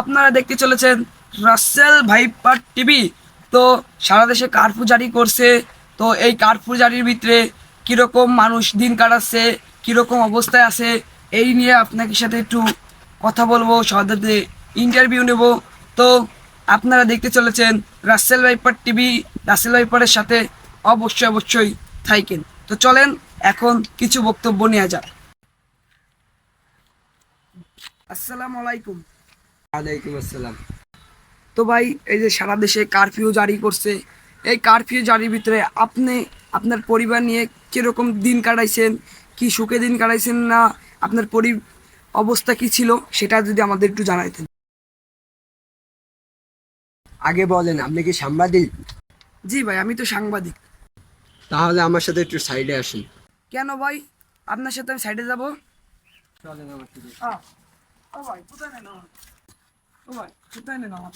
আপনারা দেখতে চলেছেন রাসেল ভাইপার টিভি। তো সারা দেশে কার্ফু জারি করছে। তো এই কার্ফু জারির ভিতরে কীরকম মানুষ দিন কাটাচ্ছে, কীরকম অবস্থায় আছে, এই নিয়ে আপনাদের সাথে একটু কথা বলব, সহজে ইন্টারভিউ নেব। তো আপনারা দেখতে চলেছেন রাসেল ভাইপার টিভি। রাসেল ভাইপারের সাথে অবশ্যই অবশ্যই থাইকেন। তো চলেন এখন কিছু বক্তব্য নেওয়া যাক। আসসালামু আলাইকুম। ওয়ালাইকুম আসসালাম। তো ভাই এই যে সারা দেশে কারফিউ জারি করছে এই কারফিউ জারির ভিতরে আপনি আপনার পরিবার নিয়ে কীরকম দিন কাটাইছেন কি সুখে দিন কাটাইছেন না আপনার পরি অবস্থা কি ছিল সেটা যদি আমাদের একটু জানাইতেন। আগে বলেন আপনি কি সাংবাদিক? জি ভাই আমি তো সাংবাদিক। তাহলে আমার সাথে একটু সাইডে আসেন। কেন ভাই? আপনার সাথে আমি সাইডে যাব? চলেন আমার সাথে। ও ভাই কোথায় নেন? ও ভাই কোথায় নেন আমার?